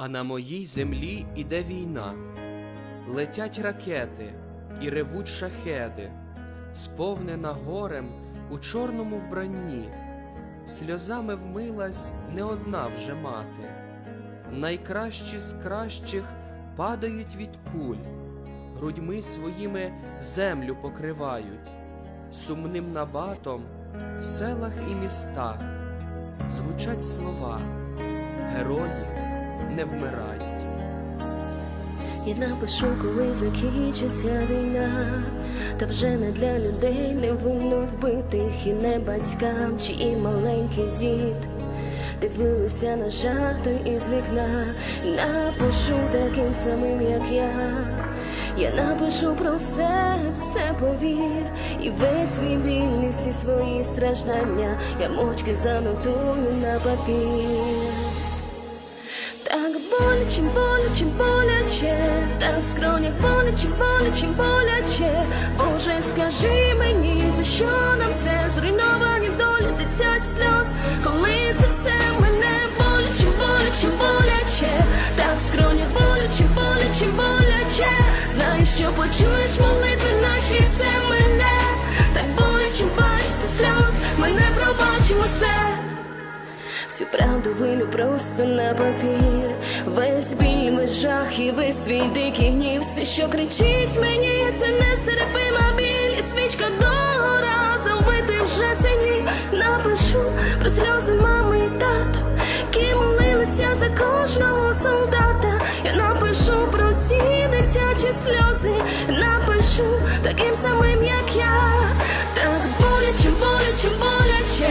А на моїй землі іде війна, летять ракети і ревуть шахеди, сповнена горем у чорному вбранні, сльозами вмилась не одна вже мати. Найкращі з кращих падають від куль, грудьми своїми землю покривають, сумним набатом в селах і містах звучать слова, герої не вмирають. Я напишу, коли закінчиться війна, та вже не для людей невинно вбитих і не батькам, чиї маленький дід дивилися на жахту із вікна. Напишу таким самим, як я. Я напишу про все це повір, і весь свій біль, і всі свої страждання, я мовчки занотую на папір. Так боляче, боляче, боляче, так в скронях боляче, боляче, боляче. Боже, скажи мені, за що нам це зруйновані долі дитячих сльоз, коли це все мене боляче, боляче, боляче, так в скронях боляче, боляче, боляче. Знаю, що почуєш молитви наші все Всю правду вилю просто на папір, весь біль, весь жах і весь свій дикий гнів, все, що кричить мені, це нестерпима біль, і свічка догора заубити вже синів. Напишу про сльози мами і тата, які молилися за кожного солдата. Я напишу про всі дитячі сльози, напишу таким самим, як я. Так боляче, боляче, боляче,